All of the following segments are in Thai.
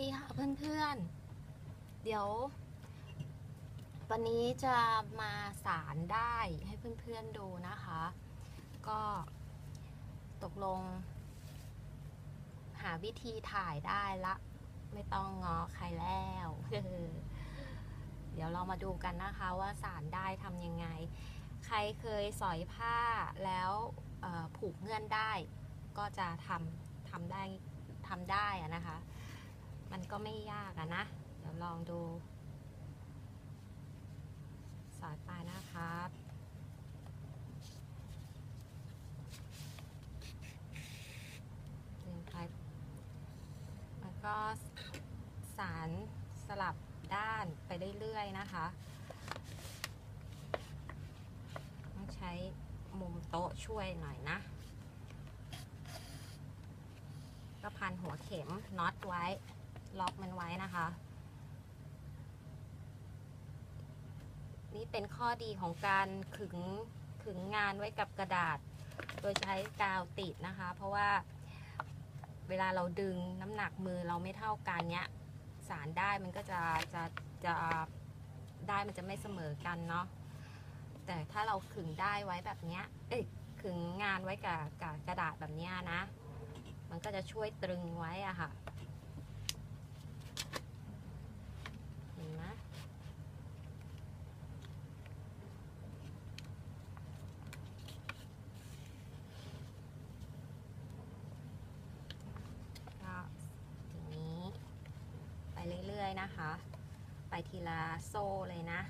ดีค่ะเพื่อนๆ เดี๋ยว วันนี้จะมาสารได้ให้เพื่อนๆดูนะคะ ก็ตกลง หาวิธีถ่ายได้ละ ไม่ต้องงอใครแล้ว เดี๋ยวเรามาดูกันนะคะว่าสารได้ทำยังไง ใครเคยสอยผ้าแล้วผูกเงื่อนได้ ก็จะทำทำได้ทำได้นะคะ มันก็ไม่ยากอะนะ เดี๋ยวลองดู สอดไปนะครับดึงไปแล้วก็สารสลับด้านไปเรื่อยๆนะคะ ต้องใช้มุมโต๊ะช่วยหน่อยนะก็พันหัวเข็มน็อตไว้ ล็อกมันไว้นะคะ นี่เป็นข้อดีของการขึงขึงงานไว้กับกระดาษ โดยใช้กาวติดนะคะ เพราะว่าเวลาเราดึงน้ำหนักมือเราไม่เท่ากันเนี้ย สารได้มันก็จะจะจะได้มันจะไม่เสมอกันเนาะแต่ถ้าเราขึงได้ไว้แบบเนี้ยเอ้ยขึงงานไว้กับกับกระดาษแบบเนี้ยนะ มันก็จะช่วยตรึงไว้อะค่ะ เห็นไหมก็ทีนี้ ไปเรื่ อยๆนะคะ ไปทีละโซ่เลยนะ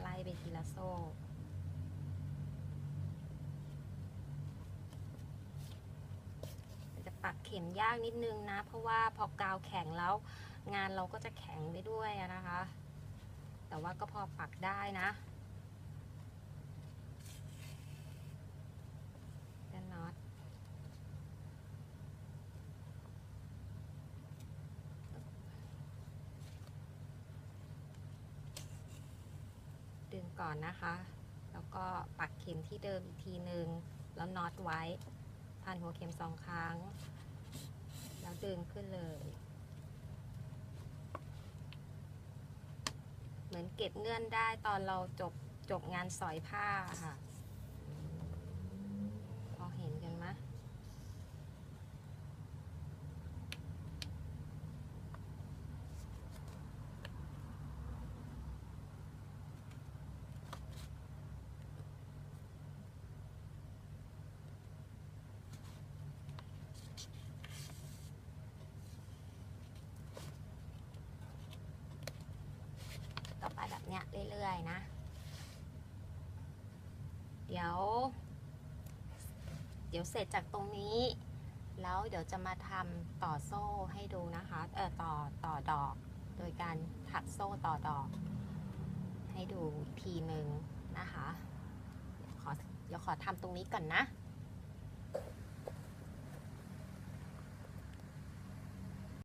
ไล่ไปทีละโซ่จะปักเข็มยากนิดนึงนะ เพราะว่าพอกาวแข็งแล้ว งานเราก็จะแข็งไปด้วยนะคะ แต่ว่าก็พอปักได้นะด้านน็อตดึง ก่อนนะคะ แล้วก็ปักเข็มที่เดิมอีกทีหนึ่งแล้วน็อตไว้พันหัวเข็มสองครั้ง แล้วดึงขึ้นเลย เหมือนเก็บเงื่อนได้ตอนเราจบจบงานสอยผ้าค่ะ พอเห็นกันไหมต่อไปแบบเนี้ยเรื่อยๆนะ เดี๋ยว เดี๋ยวเสร็จจากตรงนี้ แล้วเดี๋ยวจะมาทำต่อโซ่ให้ดูนะคะ เออต่อต่อดอก โดยการถักโซ่ต่อดอก ให้ดูทีหนึ่งนะคะ เดี๋ยวขอเดี๋ยวขอทำตรงนี้ก่อนนะ